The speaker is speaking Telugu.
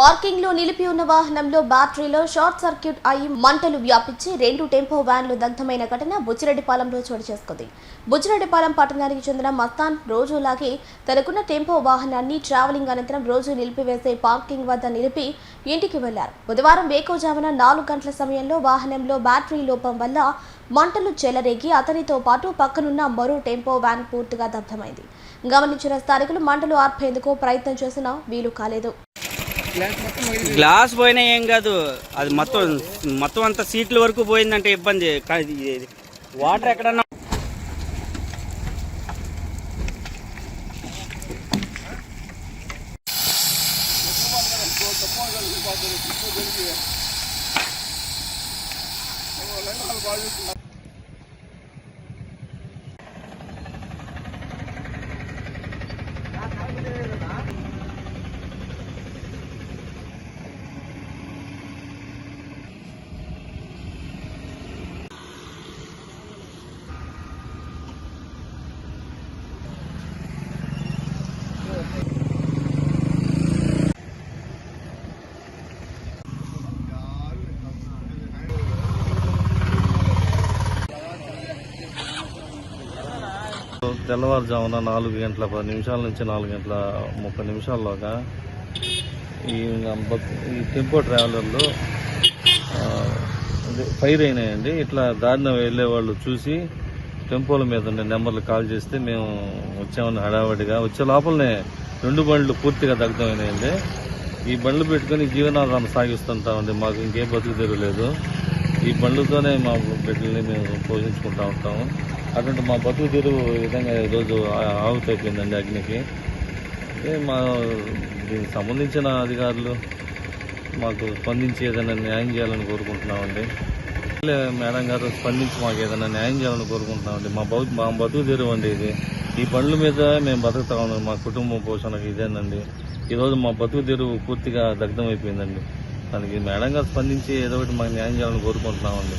పార్కింగ్లో నిలిపి ఉన్న వాహనంలో బ్యాటరీలో షార్ట్ సర్క్యూట్ అయి మంటలు వ్యాపించి రెండు టెంపో వ్యాన్లు దగ్ధమైన ఘటన బుచ్చిరెడ్డిపాలెంలో చోటు చేసుకుంది. బుచ్చిరెడ్డిపాలెం పట్టణానికి చెందిన మస్తాన్ రోజులాగే తనకున్న టెంపో వాహనాన్ని ట్రావెలింగ్ అనంతరం రోజు నిలిపివేసే పార్కింగ్ వద్ద నిలిపి ఇంటికి వెళ్ళారు. బుధవారం వేకోజామున నాలుగు గంటల సమయంలో వాహనంలో బ్యాటరీ లోపం వల్ల మంటలు చెలరేగి అతనితో పాటు పక్కనున్న మరో టెంపో వ్యాన్ పూర్తిగా దగ్ధమైంది. గమనించిన స్థానికులు మంటలు ఆర్పేందుకు ప్రయత్నం చేసినా వీలు కాలేదు. గ్లాస్ పోయినా ఏం కాదు. అది మొత్తం మొత్తం అంతా సీట్ల వరకు పోయిందంటే ఇబ్బంది. వాటర్ ఎక్కడన్నా తెల్లవారుజామున నాలుగు గంటల పది నిమిషాల నుంచి నాలుగు గంటల ముప్పై నిమిషాల్లోగా ఈ ఈ టెంపో ట్రావెలర్లు ఫైర్ అయినాయండి. ఇట్లా దారిన వెళ్ళే వాళ్ళు చూసి టెంపోల మీద ఉండే నెంబర్లు కాల్ చేస్తే మేము వచ్చామని హడావడిగా వచ్చే లోపలనే రెండు బండ్లు పూర్తిగా దగ్ధమైనాయండి ఈ బండ్లు పెట్టుకొని జీవనాధారం సాగిస్తుంటామండి. మాకు ఇంకేం బతుకు తెరలేదు ఈ పండ్లతోనే మా బిడ్డల్ని మేము పోషించుకుంటూ ఉంటాము. అటువంటి మా బతుకు తెరువు ఈ విధంగా ఈరోజు ఆ- ఆహుతైపోయిందండి అగ్నికి. అంటే మా దీనికి సంబంధించిన అధికారులు మాకు స్పందించి ఏదైనా న్యాయం చేయాలని కోరుకుంటున్నామండి. లే, మేడం గారు స్పందించి మాకు ఏదైనా న్యాయం చేయాలని కోరుకుంటున్నామండి. మా బతు మా బతుకు తెరువు అండి ఇది. ఈ పండ్ల మీద మేము బతుకుతా ఉన్నాం మా కుటుంబ పోషణకు ఇదేనండి. ఈరోజు మా బతుకు తీరు పూర్తిగా దగ్ధమైపోయిందండి. దానికి మేడం గారు స్పందించి ఏదో ఒకటి మాకు న్యాయం చేయాలని కోరుకుంటున్నామండి.